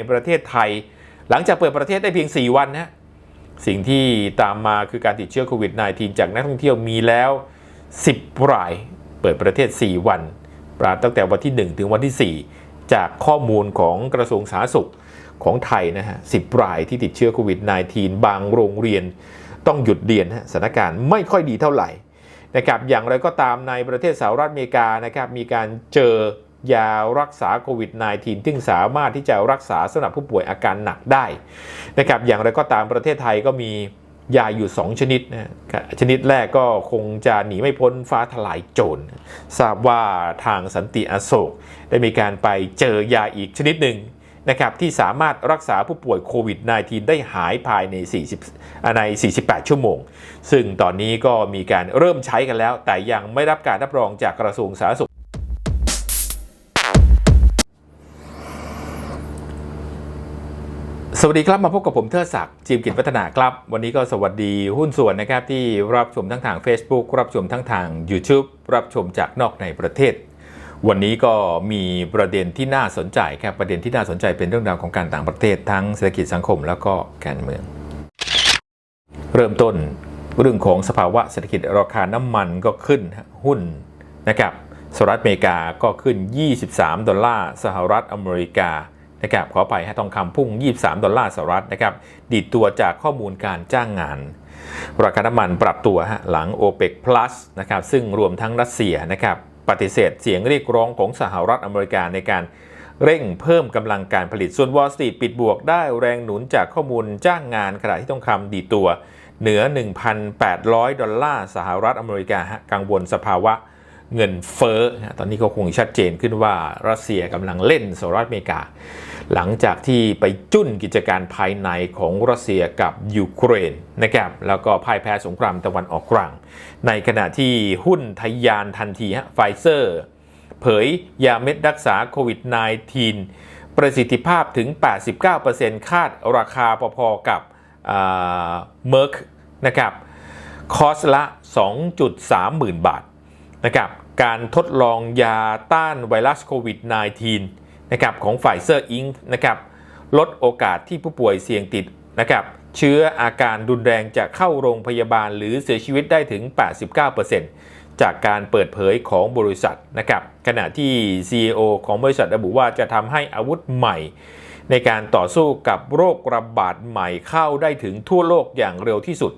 ในประเทศไทย หลังจากเปิดประเทศได้เพียง 4 วันนะสิ่งที่ตามมาคือการติดเชื้อโควิด -19 จากนักท่องเที่ยวมีแล้ว 10 ราย เปิดประเทศ 4 วัน ปราตั้งแต่วันที่ 1 ถึงวันที่ 4 จากข้อมูลของกระทรวงสาธารณสุขของไทยนะฮะ10 รายที่ติดเชื้อโควิด -19 บางโรงเรียนต้องหยุดเรียนฮะสถานการณ์ไม่ค่อยดีเท่าไหร่นะครับอย่างไรก็ตามในประเทศสหรัฐอเมริกานะครับมีการเจอ ยารักษาโควิด -19 ที่สามารถที่จะรักษาสำหรับผู้ป่วยอาการหนักได้นะครับอย่างไรก็ตามประเทศไทยก็มียาอยู่ 2 ชนิดนะชนิดแรกก็คงจะหนีไม่พ้นฟ้าทลายโจรทราบว่าทางสันติอโศก ได้มีการไปเจอยาอีกชนิดหนึ่งนะครับที่สามารถรักษาผู้ป่วยโควิด -19 ได้หายภายใน 40 ใน 48 ชั่วโมง ซึ่งตอนนี้ก็มีการเริ่มใช้กันแล้ว แต่ยังไม่รับการรับรองจากกระทรวงสาธารณสุข สวัสดีครับมาพบกับผมเทิดศักดิ์จีมกิจพัฒนาครับ วันนี้ก็สวัสดีหุ้นส่วนนะครับที่รับชมทั้งทาง Facebook รับชมทั้งทาง YouTube รับชมจากนอกในประเทศ วันนี้ก็มีประเด็นที่น่าสนใจครับประเด็นที่น่าสนใจเป็นเรื่องราวของการต่างประเทศทั้งเศรษฐกิจสังคมแล้วก็การเมือง เริ่มต้นเรื่องของสภาวะเศรษฐกิจราคาน้ำมันก็ขึ้นหุ้นนะครับสหรัฐอเมริกาก็ขึ้น 23 ดอลลาร์สหรัฐอเมริกา นะครับขอไปให้ทองคำพุ่ง 23 ดอลลาร์สหรัฐนะครับดีดตัวจากข้อมูลการจ้างงาน ราคาน้ำมันปรับตัวฮะหลัง o p e ป plus นะครับซึ่งรวมทั้งรัสเซียนะครับปฏิเสธเสียงเรียกร้องของสหรัฐอเมริกาในการเร่งเพิ่มกำลังการผลิตส่วน Wall Street ปิดบวกได้แรงหนุนจากข้อมูลจ้างงานขณะที่ทองคำดีตัวเหนือ 1,800 ดอลลาร์สหรัฐอเมริกากังวลสภาวะ เงินเฟ้อตอนนี้ก็คงชัดเจนขึ้นว่ารัสเซียกำลังเล่นสหรัฐอเมริกา หลังจากที่ไปจุ้นกิจการภายในของรัสเซียกับยูเครนนะครับแล้วก็พ่ายแพ้สงครามตะวันออกกลาง ในขณะที่หุ้นทยานทันทีฮะไฟเซอร์ เผยยาเม็ดรักษาโควิด -19 ประสิทธิภาพถึง 89%คาดราคาพอๆกับเมอร์กนะครับคอสละ 2.3 หมื่นบาทนะครับ การทดลองยาต้านไวรัสโควิด -19 นะครับของไฟเซอร์อิงนะครับลดโอกาสที่ผู้ป่วยเสี่ยงติดนะครับเชื้ออาการรุนแรงจะเข้าโรงพยาบาลหรือเสียชีวิตได้ถึง 89%จากการเปิดเผยของบริษัทนะครับขณะที่ CEO ของบริษัทระบุว่าจะทำให้อาวุธใหม่ ในการต่อสู้กับโรคระบาดใหม่เข้าได้ถึงทั่วโลกอย่างเร็วที่สุด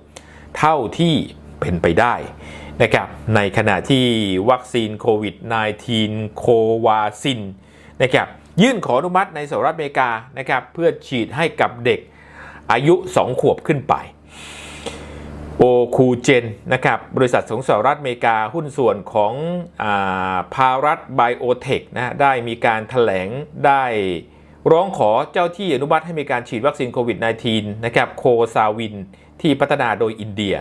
เท่าที่เป็นไปได้ นะครับในขณะที่วัคซีนโควิด -19 โควาซินนะครับยื่นขออนุมัติในสหรัฐอเมริกานะครับเพื่อฉีดให้กับเด็กอายุ 2 ขวบขึ้นไปโอคูเจนนะครับบริษัทของสหรัฐอเมริกาหุ้นส่วนของอาพารัตไบโอเทคนะได้มีการถแถลงได้ร้องขอเจ้าที่อนุมัติให้มีการฉีดวัคซีนโควิด -19 นะครับโคซาวินที่พัฒนาโดยอินเดีย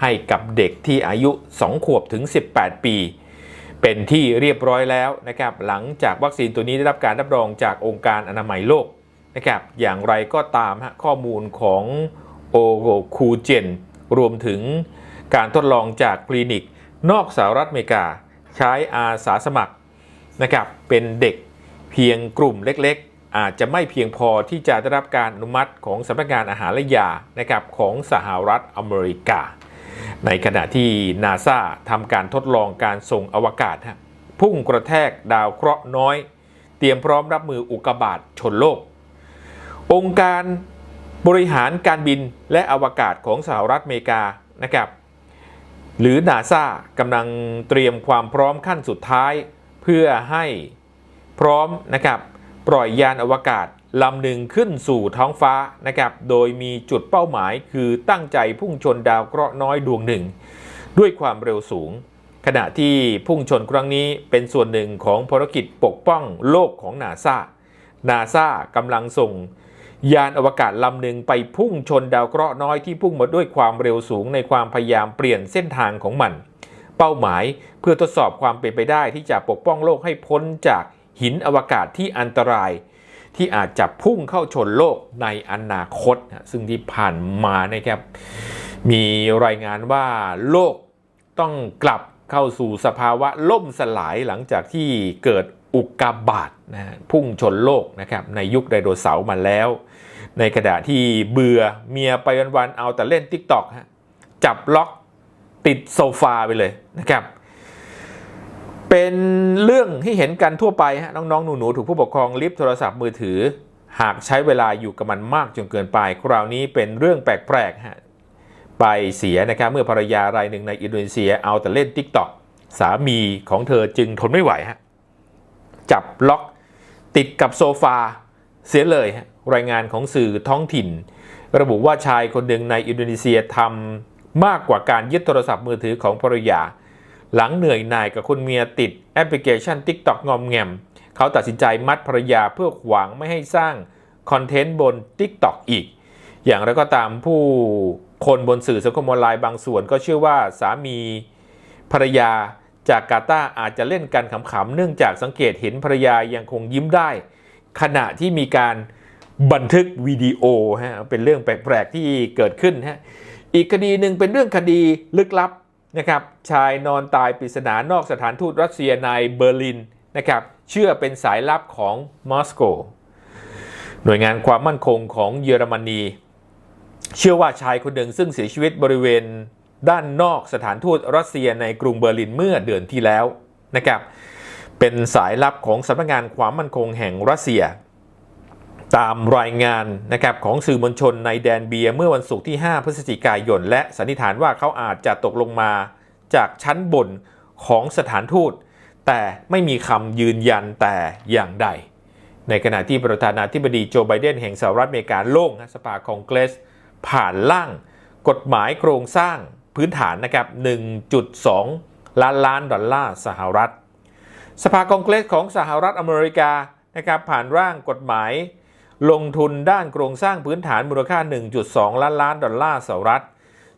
ให้กับเด็กที่อายุ 2 ขวบถึง 18 ปี เป็นที่เรียบร้อยแล้วนะครับหลังจากวัคซีนตัวนี้ได้รับการรับรองจากองค์การอนามัยโลกนะครับอย่างไรก็ตามฮะข้อมูลของโอคูเจนรวมถึงการทดลองจากคลินิก นอกสหรัฐอเมริกา ใช้อาสาสมัครนะครับเป็นเด็กเพียงกลุ่มเล็กๆ อาจจะไม่เพียงพอที่จะได้รับการอนุมัติของสำนักงานอาหารและยานะครับของสหรัฐอเมริกา ในขณะที่นาซาทำการทดลองการส่งอวกาศฮะพุ่งกระแทกดาวเคราะห์น้อย เตรียมพร้อมรับมืออุกกาบาตชนโลก องค์การบริหารการบินและอวกาศของสหรัฐอเมริกานะครับหรือนาซากำลังเตรียมความพร้อมขั้นสุดท้าย เพื่อให้พร้อมนะครับปล่อยยานอวกาศ ลำหนึ่งขึ้นสู่ท้องฟ้านะครับ โดยมีจุดเป้าหมายคือตั้งใจพุ่งชนดาวเคราะห์น้อยดวงหนึ่ง ด้วยความเร็วสูง ขณะที่พุ่งชนครั้งนี้เป็นส่วนหนึ่งของภารกิจปกป้องโลกของนาซานาซากำลังส่ง ยานอวกาศลำหนึ่งไปพุ่งชนดาวเคราะห์น้อยที่พุ่งมาด้วยความเร็วสูงในความพยายามเปลี่ยนเส้นทางของมัน เป้าหมายเพื่อทดสอบความเป็นไปได้ที่จะปกป้องโลกให้พ้นจากหินอวกาศที่อันตราย ที่อาจจะพุ่งเข้าชนโลกในอนาคต ซึ่งที่ผ่านมานะครับมีรายงานว่าโลกต้องกลับเข้าสู่สภาวะล่มสลายหลังจากที่เกิดอุกกาบาตนะพุ่งชนโลกนะครับในยุคไดโนเสาร์มาแล้ว ในขณะที่เบื่อเมียไปวันๆเอาแต่เล่น t ิ k t o k ฮะจับล็อกติดโซฟาไปเลยนะครับ เป็นเรื่องที่เห็นกันทั่วไปฮะน้องๆ หนูๆ ถูกผู้ปกครองลิฟต์โทรศัพท์มือถือ หากใช้เวลาอยู่กับมันมากจนเกินไป คราวนี้เป็นเรื่องแปลกๆฮะไปเสียนะครับเมื่อภรรยารายหนึ่งในอินโดนีเซียเอาแต่เล่น TikTok สามีของเธอจึงทนไม่ไหวฮะจับล็อกติดกับโซฟาเสียเลยฮะรายงานของสื่อท้องถิ่น ระบุว่าชายคนหนึ่งในอินโดนีเซียทำมากกว่าการยึดโทรศัพท์มือถือของภรรยา หลังเหนื่อยหน่ายกับคุณเมียติดแอปพลิเคชัน TikTok งอมแงม เขาตัดสินใจมัดภรรยาเพื่อหวังไม่ให้สร้างคอนเทนต์บน TikTok อีก อย่างไรก็ตามผู้คนบนสื่อสังคมออนไลน์บางส่วนก็เชื่อว่าสามีภรรยาจากกาตาอาจจะเล่นกันขำๆเนื่องจากสังเกตเห็นภรรยายังคงยิ้มได้ ขณะที่มีการบันทึกวิดีโอฮะเป็นเรื่องแปลกๆที่เกิดขึ้นฮะอีกคดีหนึ่งเป็นเรื่องคดีลึกลับ นะครับชายนอนตายปริศนานอกสถานทูตรัสเซียในเบอร์ลินนะครับเชื่อเป็นสายลับของมอสโก หน่วยงานความมั่นคงของเยอรมนี เชื่อว่าชายคนหนึ่งซึ่งเสียชีวิตบริเวณด้านนอกสถานทูตรัสเซียในกรุงเบอร์ลินเมื่อเดือนที่แล้วนะครับเป็นสายลับของสำนักงานความมั่นคงแห่งรัสเซีย ตามรายงานนะครับของสื่อมวลชนในแดนเบียเมื่อวันศุกร์ที่ 5 พฤศจิกายน และสันนิษฐานว่าเขาอาจจะตกลงมาจากชั้นบนของสถานทูต แต่ไม่มีคำยืนยันแต่อย่างใด ในขณะที่ประธานาธิบดีโจไบเดนแห่งสหรัฐอเมริกาโล่งสภาคองเกรส ผ่านร่าง กฎหมายโครงสร้างพื้นฐานนะครับ 1.2 ล้านล้านดอลลาร์สหรัฐ สภาคองเกรสของสหรัฐอเมริกานะครับผ่านร่างกฎหมาย ลงทุนด้านโครงสร้างพื้นฐานมูลค่า 1.2 ล้านล้านดอลลาร์สหรัฐ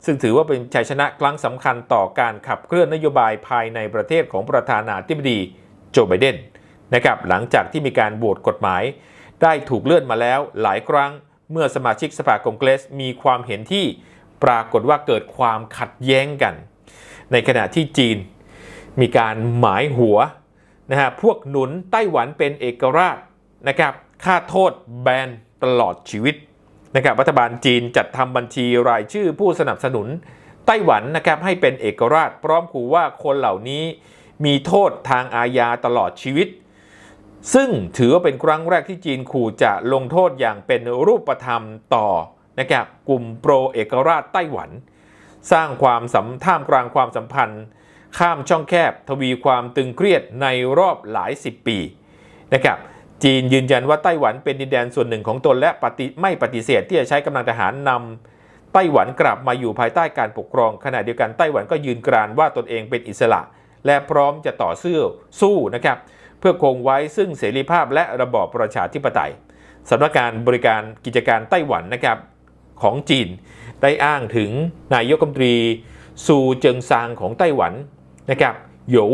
ซึ่งถือว่าเป็นชัยชนะครั้งสำคัญต่อการขับเคลื่อนนโยบายภายในประเทศของประธานาธิบดีโจไบเดนนะครับหลังจากที่มีการโหวตกฎหมาย ได้ถูกเลื่อนมาแล้วหลายครั้งเมื่อสมาชิกสภาคองเกรสมีความเห็นที่ปรากฏว่าเกิดความขัดแย้งกัน ในขณะที่จีนมีการหมายหัวนะฮะพวกหนุนไต้หวันเป็นเอกราชนะครับ ค่าโทษแบนตลอดชีวิตนะครับรัฐบาลจีนจัดทำบัญชีรายชื่อผู้สนับสนุนไต้หวันนะครับให้เป็นเอกราชพร้อมขู่ว่าคนเหล่านี้มีโทษทางอาญาตลอดชีวิต ซึ่งถือว่าเป็นครั้งแรกที่จีนขู่จะลงโทษอย่างเป็นรูปธรรมต่อนะครับกลุ่มโปรเอกราชไต้หวัน สร้างความสัมท่ามกลางความสัมพันธ์ ข้ามช่องแคบทวีความตึงเครียดในรอบหลายสิบปีนะครับ จีนยืนยันว่าไต้หวันเป็นดินแดนส่วนหนึ่งของตนและปฏิไม่ปฏิเสธที่จะใช้กำลังทหารนำไต้หวันกลับมาอยู่ภายใต้การปกครอง ขณะเดียวกันไต้หวันก็ยืนกรานว่าตนเองเป็นอิสระ และพร้อมจะต่อสู้สู้นะครับเพื่อคงไว้ซึ่งเสรีภาพและระบอบประชาธิปไตยสำนักงานบริการกิจการไต้หวันนะครับของจีน ได้อ้างถึงนายกรัฐมนตรีซูเจิงซางของไต้หวันนะครับหยู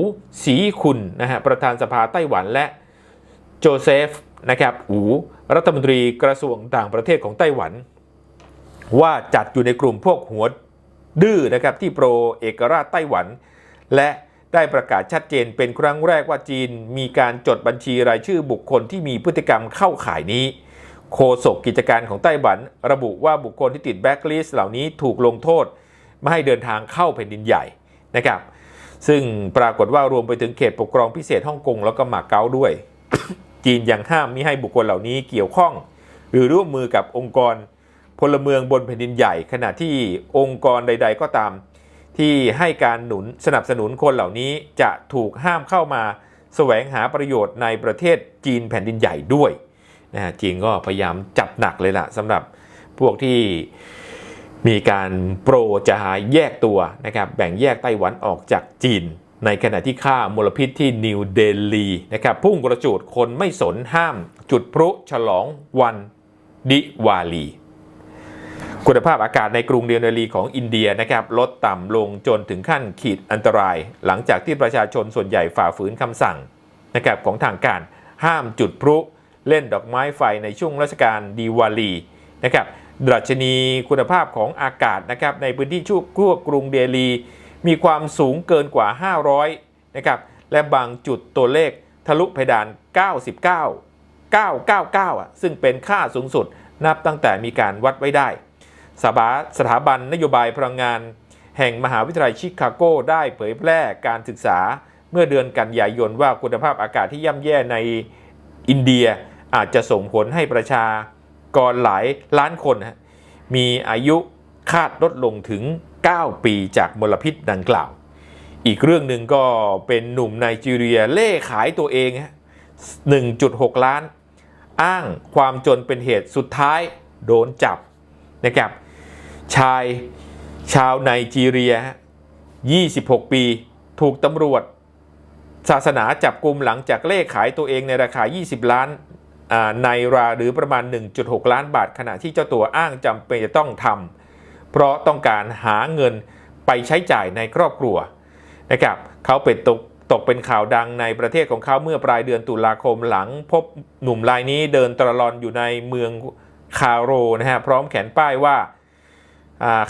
สีคุณนะฮะประธานสภาไต้หวันและ โจเซฟนะครับอูรัฐมนตรีกระทรวงต่างประเทศของไต้หวัน ว่าจัดอยู่ในกลุ่มพวกหัวดื้อนะครับที่โปรเอกราชไต้หวัน และได้ประกาศชัดเจนเป็นครั้งแรกว่าจีนมีการจดบัญชีรายชื่อบุคคลที่มีพฤติกรรมเข้าข่ายนี้ โฆษกกิจการของไต้หวัน ระบุว่าบุคคลที่ติดแบ็กลิสต์เหล่านี้ถูกลงโทษ ไม่ให้เดินทางเข้าแผ่นดินใหญ่นะครับซึ่งปรากฏว่ารวมไปถึงเขตปกครองพิเศษฮ่องกงแล้วก็มาเก๊าด้วย จีนยังห้ามมิให้บุคคลเหล่านี้เกี่ยวข้อง หรือร่วมมือกับองค์กรพลเมืองบนแผ่นดินใหญ่ ขณะที่องค์กรใด ๆ ก็ตาม ที่ให้การหนุนสนับสนุนคนเหล่านี้จะถูกห้ามเข้ามาแสวงหาประโยชน์ในประเทศจีนแผ่นดินใหญ่ด้วยนะฮะจีนก็พยายามจับหนักเลยล่ะสำหรับพวกที่มีการโปรจะหาแยกตัวนะครับแบ่งแยกไต้หวันออกจากจีน ในขณะที่ค่ามลพิษที่นิวเดลีนะครับพุ่งกระจูดคนไม่สนห้าม จุดพลุฉลองวันดิวาลี คุณภาพอากาศในกรุงเดลลีของอินเดียนะครับลดต่ำลงจนถึงขั้นขีดอันตราย หลังจากที่ประชาชนส่วนใหญ่ฝ่าฝืนคำสั่งนะครับของทางการห้ามจุดพลุเล่นดอกไม้ไฟในช่วงเทศกาลดีวาลีนะครับดัชนีคุณภาพของอากาศนะครับในพื้นที่ชั่วกกรุงเดลี มีความสูงเกินกว่า 500 นะครับ และบางจุดตัวเลขทะลุเพดาน 99 999 อะ ซึ่งเป็นค่าสูงสุดนับตั้งแต่มีการวัดไว้ได้ สถาสถาบันนโยบายพลังงาน แห่งมหาวิทยาลัยชิคาโกได้เผยแพร่การศึกษา เมื่อเดือนกันยายนว่าคุณภาพอากาศที่ย่ำแย่ในอินเดียอาจจะส่งผลให้ประชากรหลายล้านคน มีอายุคาดลดลงถึง 9 ปีจากมลพิษดังกล่าว อีกเรื่องหนึ่งก็เป็นหนุ่มไนจีเรียเล่ขายตัวเอง 1.6 ล้าน อ้างความจนเป็นเหตุสุดท้ายโดนจับนะครับชายชาวไนจีเรีย 26 ปี ถูกตำรวจ ศาสนาจับกลุ่มหลังจากเล่ขายตัวเองในราคา 20 ล้านในราหรือประมาณ 1.6 ล้านบาท ขณะที่เจ้าตัวอ้างจำเป็นจะต้องทำ เพราะต้องการหาเงินไปใช้จ่ายในครอบครัวนะครับเขาเป็นตกตกเป็นข่าวดังในประเทศของเขาเมื่อปลายเดือนตุลาคมหลัง พบหนุ่มรายนี้เดินตระลอนอยู่ในเมืองคาโรนะฮะพร้อมแขนป้ายว่า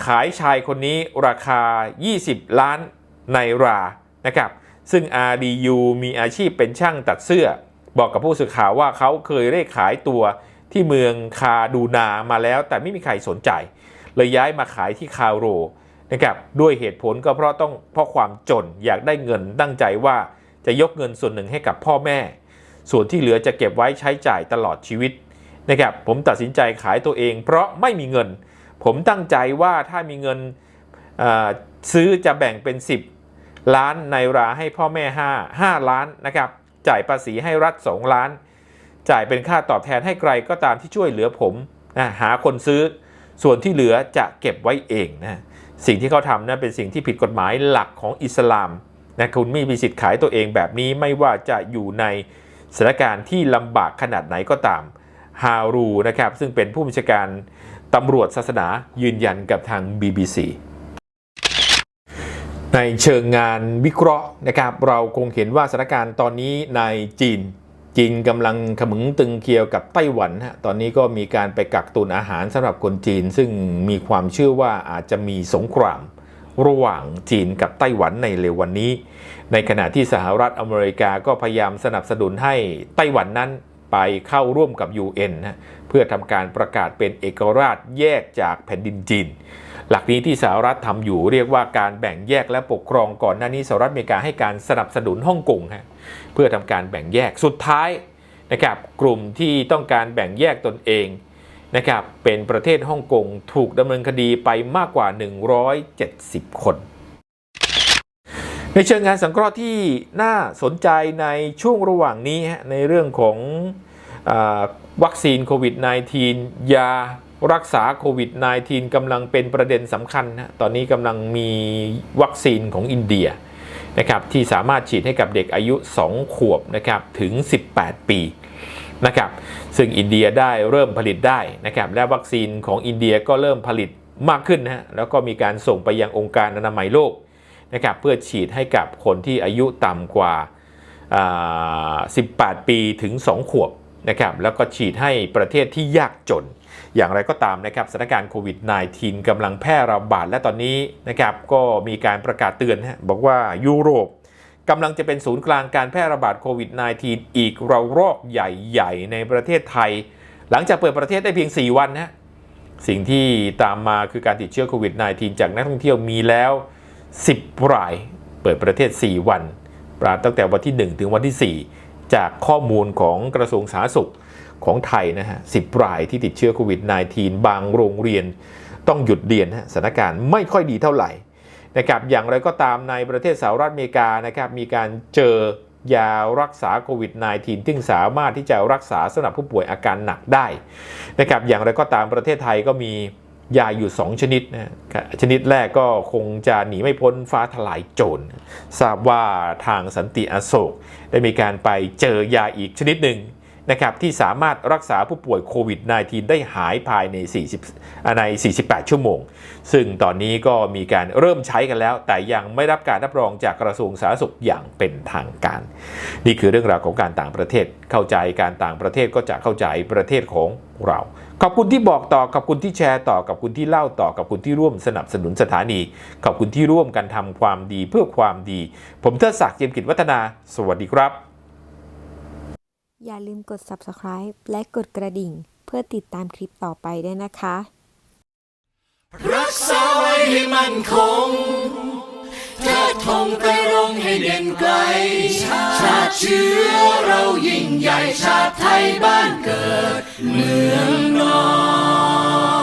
ขายชายคนนี้ราคา 20 ล้านในรานะครับซึ่ง RDU มีอาชีพเป็นช่างตัดเสื้อ บอกกับผู้สื่อข่าวว่าเขาเคยเร่ขายตัวที่เมืองคาดูนามาแล้ว แต่ไม่มีใครสนใจ เลยย้ายมาขายที่คาโรนะครับด้วยเหตุผลก็เพราะต้องเพราะความจนอยากได้เงินตั้งใจว่าจะยกเงินส่วนหนึ่งให้กับพ่อแม่ ส่วนที่เหลือจะเก็บไว้ใช้จ่ายตลอดชีวิตนะครับผมตัดสินใจขายตัวเอง เพราะไม่มีเงิน ผมตั้งใจว่าถ้ามีเงินซื้อจะแบ่งเป็น 10 ล้านในราให้พ่อแม่ 5 5 ล้านนะครับจ่ายภาษีให้รัฐ 2 ล้าน จ่ายเป็นค่าตอบแทนให้ใครก็ตามที่ช่วยเหลือผมนะหาคนซื้อ ส่วนที่เหลือจะเก็บไว้เองนะสิ่งที่เขาทำนะเป็นสิ่งที่ผิดกฎหมายหลักของอิสลามนะคุณไม่มีสิทธิ์ขายตัวเองแบบนี้ไม่ว่าจะอยู่ในสถานการณ์ที่ลำบากขนาดไหนก็ตามฮารูนะครับซึ่งเป็นผู้บัญชาการตำรวจศาสนายืนยันกับทาง BBC ในเชิงงานวิเคราะห์นะครับเราคงเห็นว่าสถานการณ์ตอนนี้ในจีน จีนกำลังขมึงตึงเคียวกับไต้หวันฮะตอนนี้ก็มีการไปกักตุนอาหารสำหรับคนจีน ซึ่งมีความเชื่อว่าอาจจะมีสงคราม ระหว่างจีนกับไต้หวันในเร็ววันนี้ ในขณะที่สหรัฐอเมริกาก็พยายามสนับสนุนให้ไต้หวันนั้นไปเข้าร่วมกับ UN นะเพื่อทำการประกาศเป็นเอกราชแยกจากแผ่นดินจีน หลักนี้ที่สหรัฐทำอยู่เรียกว่าการแบ่งแยกและปกครองก่อนหน้านี้สหรัฐอเมริกาให้การสนับสนุนฮ่องกงฮะเพื่อทำการแบ่งแยกสุดท้ายนะครับกลุ่มที่ต้องการแบ่งแยกตนเองนะครับเป็นประเทศฮ่องกงถูกดำเนินคดีไปมากกว่า 170 คน ในเชิงงานสังเคราะห์ที่น่าสนใจในช่วงระหว่างนี้ในเรื่องของอวัคซีนโควิด -19 ยา รักษาโควิด -19 กำลังเป็นประเด็นสำคัญนะตอนนี้กำลังมีวัคซีนของอินเดียนะครับที่สามารถฉีดให้กับเด็กอายุ 2 ขวบนะครับถึง 18 ปีนะครับซึ่งอินเดียได้เริ่มผลิตได้นะครับและวัคซีนของอินเดียก็เริ่มผลิตมากขึ้นนะฮะแล้วก็มีการส่งไปยังองค์การอนามัยโลกนะครับเพื่อฉีดให้กับคนที่อายุต่ำกว่าอ่า18 ปีถึง 2 ขวบนะครับแล้วก็ฉีดให้ประเทศที่ยากจน อย่างไรก็ตามนะครับสถานการณ์โควิด -19 กำลังแพร่ระบาดและตอนนี้นะครับก็มีการประกาศเตือนนะบอกว่ายุโรปกำลังจะเป็นศูนย์กลางการแพร่ระบาดโควิด -19 อีกระลอกใหญ่ๆ ในประเทศไทย หลังจากเปิดประเทศได้เพียง 4 วันนะสิ่งที่ตามมาคือการติดเชื้อโควิด -19 จากนักท่องเที่ยวมีแล้ว 10 ราย เปิดประเทศ 4 วันปราตั้งแต่วันที่ 1 ถึงวันที่ 4 จากข้อมูลของกระทรวงสาธารณสุข ของไทยนะฮะ10รายที่ติดเชื้อโควิด -19 บางโรงเรียนต้องหยุดเรียนสถานการณ์ไม่ค่อยดีเท่าไหร่นะครับอย่างไรก็ตามในประเทศสหรัฐอเมริกานะครับมีการเจอยารักษาโควิด -19 ที่สามารถที่จะรักษาสำหรับผู้ป่วยอาการหนักได้นะครับอย่างไรก็ตามประเทศไทยก็มียาอยู่ 2 ชนิดนะชนิดแรกก็คงจะหนีไม่พ้นฟ้าทลายโจรทราบว่าทางสันติอโศกได้มีการไปเจอยาอีกชนิดหนึ่ง นะครับที่สามารถรักษาผู้ป่วยโควิด -19 ได้หายภายใน 40อ่าใน 48 ชั่วโมง ซึ่งตอนนี้ก็มีการเริ่มใช้กันแล้ว แต่ยังไม่รับการรับรองจากกระทรวงสาธารณสุขอย่างเป็นทางการ นี่คือเรื่องราวของการต่างประเทศ เข้าใจการต่างประเทศก็จะเข้าใจประเทศของเรา ขอบคุณที่บอกต่อ ขอบคุณที่แชร์ต่อ ขอบคุณที่เล่าต่อ ขอบคุณที่ร่วมสนับสนุนสถานี ขอบคุณที่ร่วมกันทำความดีเพื่อความดี ผมเทิดศักดิ์เจียมกิจวัฒนา สวัสดีครับ อย่าลืมกด subscribe และกดกระดิ่ง เพื่อติดตามคลิปต่อไปด้วยนะคะ รักษาไว้ให้มั่นคงเทิดธงไปรงให้เด่นไกล ชาติเชื้อเรายิ่งใหญ่ชาติไทยบ้านเกิด เมืองนอน